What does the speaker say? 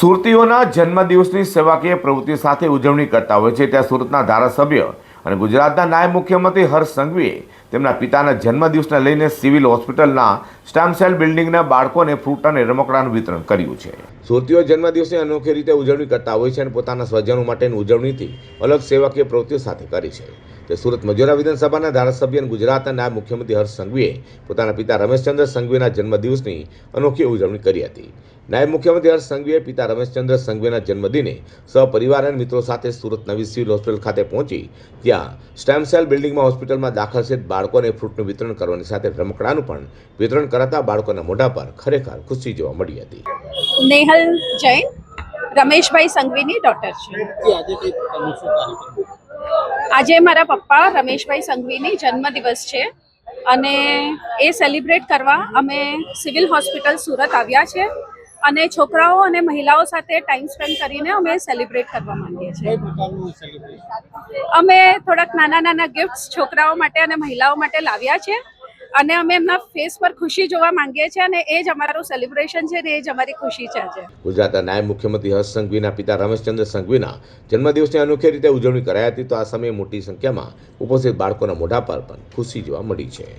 સુરતીઓના જન્મદિવસની સેવાકીય પ્રવૃત્તિ સાથે ઉજવણી કરતા હોય છે, ત્યાં સુરતના ધારાસભ્ય અને ગુજરાતના નાયબ મુખ્યમંત્રી હર્ષ સંઘવીએ તેમના પિતાના જન્મદિવસને લઈને સિવિલ હોસ્પિટલના સ્ટેમ સેલ બિલ્ડિંગના બાળકોને ફ્રૂટ અને રમકડાનું વિતરણ કર્યું છે. સુરતીઓ જન્મદિવસની અનોખી રીતે ઉજવણી કરતા હોય છે અને પોતાના સ્વજનો માટેની ઉજવણીથી અલગ સેવાકીય પ્રવૃત્તિઓ સાથે કરી છે. તે સુરત મજોરા વિધાનસભાના ધારાસભ્ય અને ગુજરાતના નાયબ મુખ્યમંત્રી હર્ષ સંઘવીએ પોતાના પિતા રમેશચંદ્ર સંઘવીના જન્મદિવસની અનોખી ઉજવણી કરી હતી. નાયબ મુખ્યમંત્રી હર્ષ સંઘવીએ પિતા રમેશચંદ્ર સંઘવીના જન્મદિને સહપરિવાર અને મિત્રો સાથે સુરત નવી સિવિલ હોસ્પિટલ ખાતે પહોંચી ત્યાં સ્ટેમ સેલ બિલ્ડિંગમાં હોસ્પિટલમાં દાખલ છે બાળકોને ફ્રૂટનું વિતરણ કરવાની સાથે રમકડાનું પણ વિતરણ કરાતા બાળકોના મોઢા પર ખરેખર ખુશી જોવા મળી હતી. નેહલ જૈન રમેશભાઈ સંઘવીની ડોટર છે. કે આજે મારા પપ્પા રમેશભાઈ સંઘવીની જન્મદિવસ છે અને એ સેલિબ્રેટ કરવા અમે સિવિલ હોસ્પિટલ સુરત આવ્યા છે અને છોકરાઓ અને મહિલાઓ સાથે ટાઈમ સ્પેન્ડ કરીને અમે સેલિબ્રેટ કરવા માંગીએ છીએ. અમે થોડાક નાના નાના ગિફ્ટ્સ છોકરાઓ માટે અને મહિલાઓ માટે લાવ્યા છે. અને અમે એમના ફેસ પર ખુશી જોવા માંગીએ છીએ અને એ જ અમારું સેલિબ્રેશન છે ને એ જ અમારી ખુશી છે ગુજરાતના નાયબ મુખ્યમંત્રી હર્ષ સંઘવીના પિતા રમેશચંદ્ર સંઘવીના જન્મદિવસની અનોખી રીતે ઉજવણી કરાઈ હતી તો આ સમયે મોટી સંખ્યામાં ઉપસ્થિત બાળકોના મોઢા પર પણ ખુશી જોવા મળી છે.